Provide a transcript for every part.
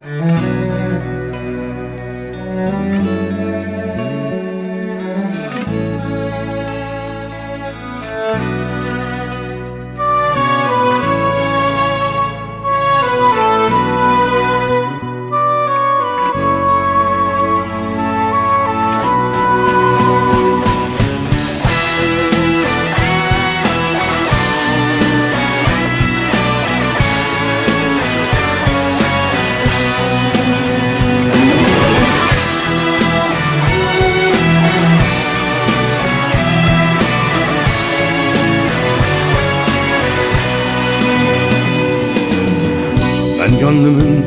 Ben gönlümün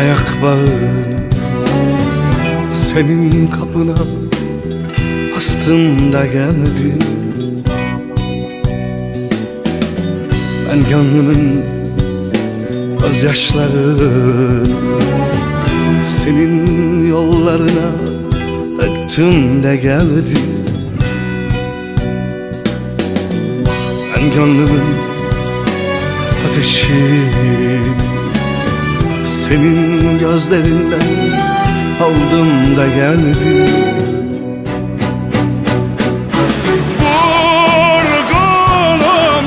ayak bağını Senin kapına bastım da geldin Ben gönlümün gözyaşlarını Senin yollarına döktüm de geldim Ben gönlümün ateşi Senin gözlerinden aldım da geldim Vurgunum,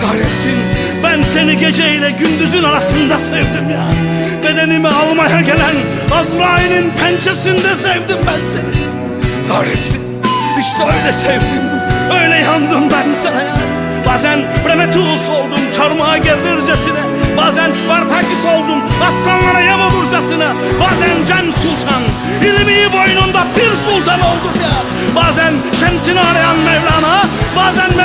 Kahretsin. Ben seni geceyle gündüzün arasında sevdim ya. Bedenimi almaya gelen Azrail'in pençesinde sevdim ben seni. Kahretsin. İşte öyle sevdim. Öyle yandım ben sana ya. Bazen Prometheus oldum çarmıha gerilircesine Bazen Spartaküs oldum aslanlara yem olurcasına Bazen Cem Sultan ilmi boynunda Pir Sultan oldum ya. Bazen Şems'ini arayan Mevlana Bazen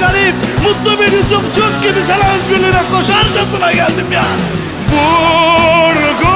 garip Mutlu bir Yusufçuk gibi sana özgürlüğe koşarcasına geldim ya. Vurgun